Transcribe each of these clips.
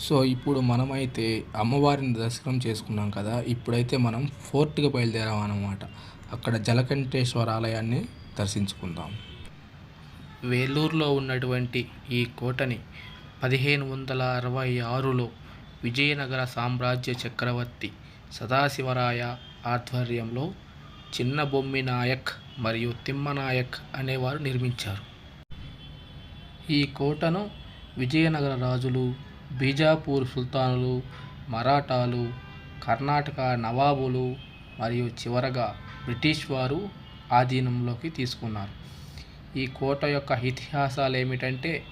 So ఇప్పుడు మనమైతే అమ్మవారిని దర్శనం చేసుకున్నాం కదా ఇప్పుడైతే మనం ఫోర్ట్కి బయలుదేరాం అన్నమాట. అక్కడ జలకంఠేశ్వర ఆలయాన్ని దర్శించుకుందాం. వేలూరులో ఉన్నటువంటి ఈ కోటని పదిహేను వందల అరవై ఆరులో విజయనగర సామ్రాజ్య చక్రవర్తి సదాశివరాయ ఆధ్వర్యంలో చిన్న బొమ్మి నాయక్ మరియు తిమ్మనాయక్ అనేవారు నిర్మించారు. ఈ కోటను విజయనగర రాజులు బీజాపూర్ సుల్తానులు మరాఠాలు కర్ణాటక నవాబులు మరియు చివరగా బ్రిటిష్ వారు ఆధీనంలోకి తీసుకున్నారు. ఈ కోట యొక్క ఇతిహాసాలు ఏమిటంటే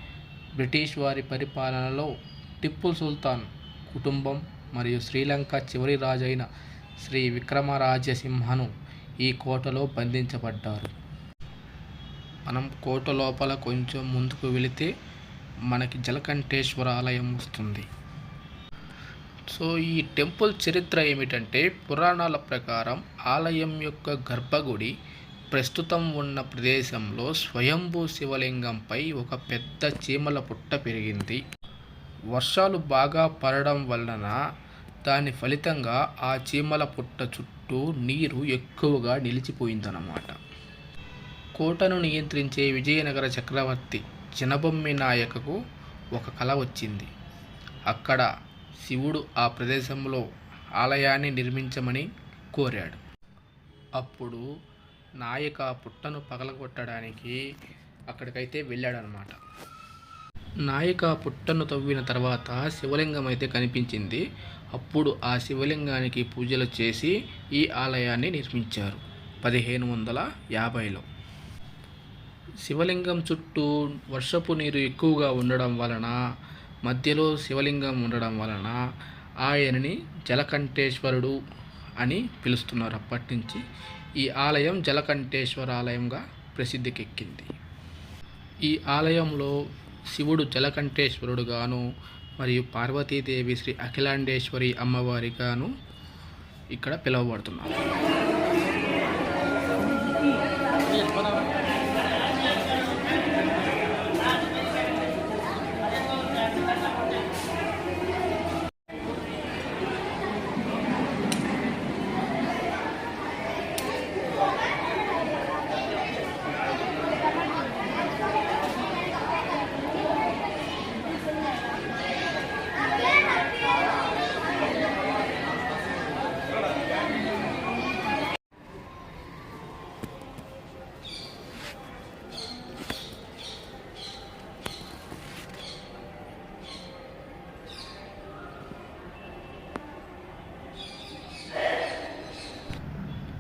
బ్రిటిష్ వారి పరిపాలనలో టిప్పు సుల్తాన్ కుటుంబం మరియు శ్రీలంక చివరి రాజైన శ్రీ విక్రమరాజసింహను ఈ కోటలో బంధించబడ్డారు. మనం కోట లోపల కొంచెం ముందుకు వెళితే మనకి జలకంఠేశ్వర ఆలయం వస్తుంది. సో ఈ టెంపుల్ చరిత్ర ఏమిటంటే పురాణాల ప్రకారం ఆలయం యొక్క గర్భగుడి ప్రస్తుతం ఉన్న ప్రదేశంలో స్వయంభూ శివలింగంపై ఒక పెద్ద చీమల పుట్ట పెరిగింది. వర్షాలు బాగా పడడం వలన దాని ఫలితంగా ఆ చీమల పుట్ట చుట్టూ నీరు ఎక్కువగా నిలిచిపోయిందన్నమాట. కోటను నియంత్రించే విజయనగర చక్రవర్తి చినబొమ్మి నాయకకు ఒక కళ వచ్చింది. అక్కడ శివుడు ఆ ప్రదేశంలో ఆలయాన్ని నిర్మించమని కోరాడు. అప్పుడు నాయక పుట్టను పగలగొట్టడానికి అక్కడికైతే వెళ్ళాడనమాట. నాయక పుట్టను తవ్విన తర్వాత శివలింగం అయితే కనిపించింది. అప్పుడు ఆ శివలింగానికి పూజలు చేసి ఈ ఆలయాన్ని నిర్మించారు. పదిహేను వందల యాభైలో. శివలింగం చుట్టూ వర్షపు నీరు ఎక్కువగా ఉండడం వలన మధ్యలో శివలింగం ఉండడం వలన ఆయనని జలకంఠేశ్వరుడు అని పిలుస్తున్నారు. అప్పటి నుంచి ఈ ఆలయం జలకంఠేశ్వర ఆలయంగా ప్రసిద్ధికెక్కింది. ఈ ఆలయంలో శివుడు జలకంఠేశ్వరుడుగాను మరియు పార్వతీదేవి శ్రీ అఖిలాండేశ్వరి అమ్మవారిగాను ఇక్కడ పిలువబడుతున్నారు.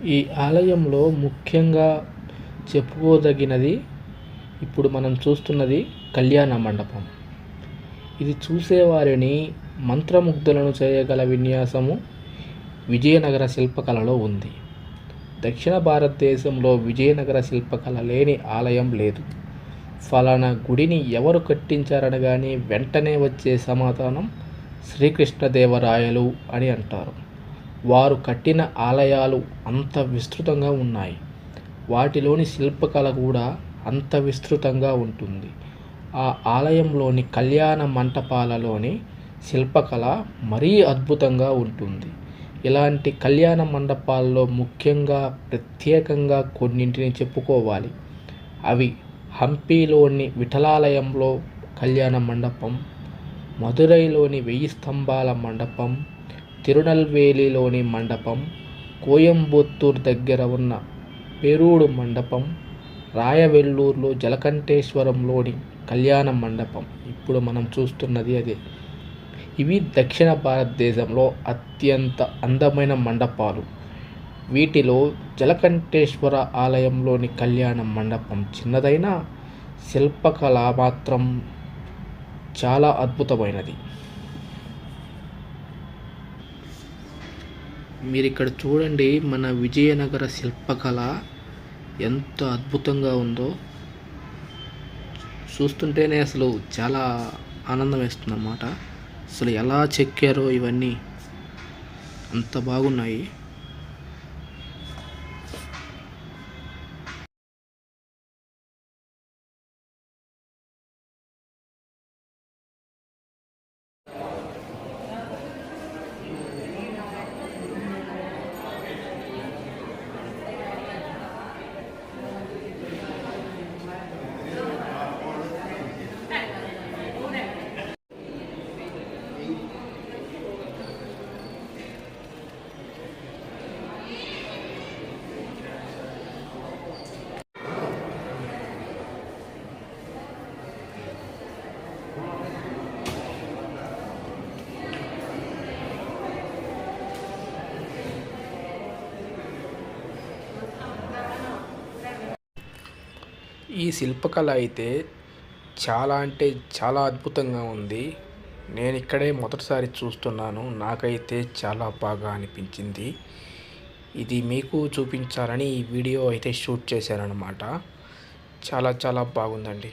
ఈ ఆలయంలో ముఖ్యంగా చెప్పుకోదగినది ఇప్పుడు మనం చూస్తున్నది కళ్యాణ మండపం. ఇది చూసేవారిని మంత్రముగ్ధులను చేయగల విన్యాసము విజయనగర శిల్పకళలో ఉంది. దక్షిణ భారతదేశంలో విజయనగర శిల్పకళ లేని ఆలయం లేదు. ఫలానా గుడిని ఎవరు కట్టించారనగానే వెంటనే వచ్చే సమాధానం శ్రీకృష్ణదేవరాయలు అని అంటారు. వారు కట్టిన ఆలయాలు అంత విస్తృతంగా ఉన్నాయి. వాటిలోని శిల్పకళ కూడా అంత విస్తృతంగా ఉంటుంది. ఆ ఆలయంలోని కళ్యాణ మంటపాలలోని శిల్పకళ మరీ అద్భుతంగా ఉంటుంది. ఇలాంటి కళ్యాణ మండపాల్లో ముఖ్యంగా ప్రత్యేకంగా కొన్నింటిని చెప్పుకోవాలి. అవి హంపీలోని విఠలాలయంలో కళ్యాణ మండపం మదురైలోని వెయ్యి స్తంభాల మండపం తిరునల్వేలిలోని మండపం కోయంబత్తూర్ దగ్గర ఉన్న పెరూడు మండపం రాయవెల్లూరులో జలకంఠేశ్వరంలోని కళ్యాణ మండపం. ఇప్పుడు మనం చూస్తున్నది అదే. ఇవి దక్షిణ భారతదేశంలో అత్యంత అందమైన మండపాలు. వీటిలో జలకంఠేశ్వర ఆలయంలోని కళ్యాణ మండపం చిన్నదైన శిల్పకళ మాత్రం చాలా అద్భుతమైనది. మీరు ఇక్కడ చూడండి మన విజయనగర శిల్పకళ ఎంత అద్భుతంగా ఉందో. చూస్తుంటేనే అసలు చాలా ఆనందం వేస్తుంది అన్నమాట అసలు ఎలా చెక్కారో ఇవన్నీ అంత బాగున్నాయి. ఈ శిల్పకళ అయితే చాలా అంటే చాలా అద్భుతంగా ఉంది. నేను ఇక్కడే మొదటిసారి చూస్తున్నాను. నాకైతే చాలా బాగా అనిపించింది. ఇది మీకు చూపించాలని ఈ వీడియో అయితే షూట్ చేశానన్నమాట. చాలా చాలా బాగుందండి.